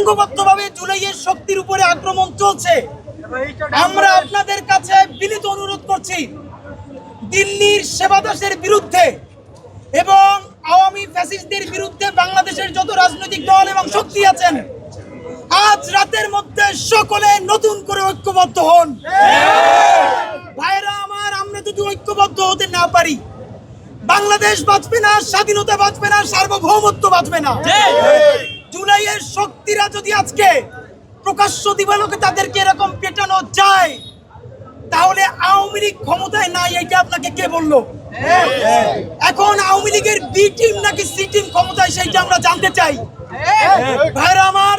সংঘবদ্ধভাবে জুলাইয়ের শক্তির উপরে আক্রমণ চলছে। আমরা আপনাদের কাছে বিনীত অনুরোধ করছি, দিল্লির সেবাদাসের বিরুদ্ধে এবং আওয়ামী ফ্যাসিস্টদের বিরুদ্ধে বাংলাদেশের যত রাজনৈতিক দল এবং শক্তি আছেন, আজ রাতের মধ্যে সকলে নতুন করে ঐক্যবদ্ধ হন। ভাইরা আমার, আমরা যদি ঐক্যবদ্ধ হতে না পারি, বাংলাদেশ বাঁচবে না, স্বাধীনতা বাঁচবে না, সার্বভৌমত্ব বাঁচবে না। জুলাইয়ের শক্তিরা যদি আজকে প্রকাশ্য দিবালোকে তাদেরকে এরকম পেটানো যায়, তাহলে আওয়ামী লীগ ক্ষমতায় নাই এটা আপনাকে কে বলল? এখন আওয়ামী লীগের বি টিম নাকি সি টিম ক্ষমতায়, সেইটা আমরা জানতে চাই। ভাইরা আমার,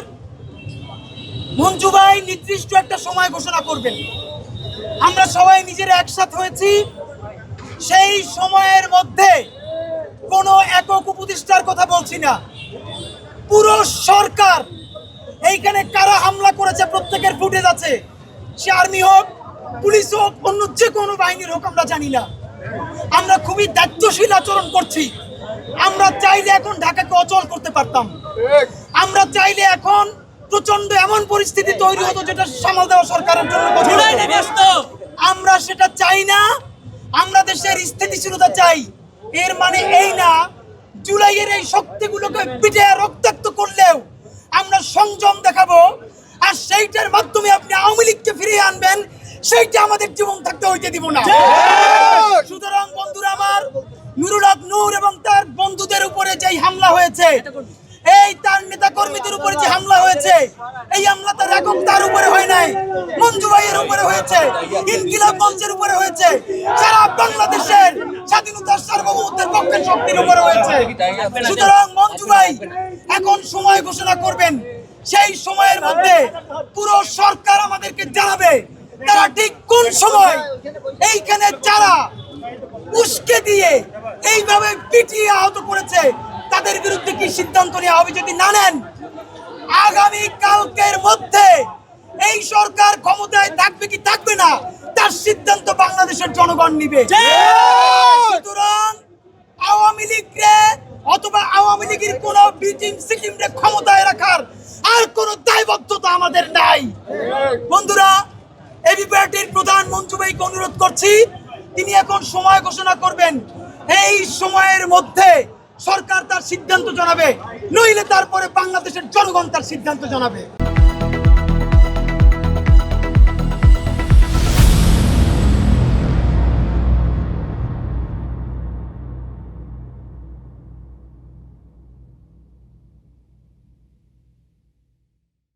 মঞ্জু ভাই নির্দিষ্ট একটা সময় ঘোষণা করবেন। আমরা সবাই নিজেরা একসাথ হয়েছি। সেই সময়ের মধ্যে কোনো একক উপদেষ্টার কথা বলছি না। পুরো সরকার এইখানে কারা হামলা করেছে প্রত্যেকের ফুটেজ আছে। সে আর্মি হোক পুলিশ হোক অন্য যে কোনো বাহিনীর হোক আমরা জানি না। আমরা খুবই দায়িত্বশীল আচরণ করছি। আমরা চাইলে এখন ঢাকাকে অচল করতে পারতাম। আমরা চাইলে এখন প্রচণ্ড এমন পরিস্থিতি তৈরি হতো যেটা সামাল দেওয়া সরকারের জন্য আমরা সেটা চাই না। আমরা দেশের স্থিতিশীলতা চাই। এর মানে এই না জুলাইয়ের এই শক্তিগুলোকে পিঠে রক্তাক্ত করলেও আমরা সংযম দেখাবো। আর সেইটার মাধ্যমে আপনি আওয়ামী লীগকে ফিরিয়ে আনবেন সেইটা আমাদের জীবন থাকতে হইতে দিব না। সুতরাং বন্ধুরা আমার নুরুল নূর এবং তার বন্ধুদের উপরে যেই হামলা হয়েছে এই তার নেতা কর্মীদের উপরে যে হামলা হয়েছে এই হামলা তার একক তার উপরে হয় নাই। উপরে হয়েছে, ইনকিলাব মঞ্চের উপরে হয়েছে, সারা বাংলাদেশের স্বাধীনতার সার্বভৌমত্বের পক্ষের শক্তির উপরে হয়েছে। সুতরাং মঞ্জু ভাই, এখন সময় ঘোষণা করবেন, সেই সময়ের মধ্যে পুরো সরকার আমাদেরকে জানাবে, তারা ঠিক কোন সময় এইখানে যারা উস্কে দিয়ে এইভাবে পিটিয়ে আহত করেছে, তাদের বিরুদ্ধে কি সিদ্ধান্ত নেওয়া হবে যদি না নেন? আগামী কালকের মধ্যে এই সরকার ক্ষমতায় থাকবে কি থাকবে না তার সিদ্ধান্ত বাংলাদেশের জনগণ নিবে। সুতরাং আওয়ামী লীগরে অথবা আওয়ামী লীগের কোন বিটিম সিকিম রে ক্ষমতায় রাখার আর কোন দায়বদ্ধতা আমাদের নাই। বন্ধুরা এবি পার্টির প্রধান মঞ্জু ভাইকে অনুরোধ করছি তিনি এখন সময় ঘোষণা করবেন। এই সময়ের মধ্যে সরকার তার সিদ্ধান্ত জানাবে নইলে তারপরে বাংলাদেশের জনগণ তার সিদ্ধান্ত জানাবে।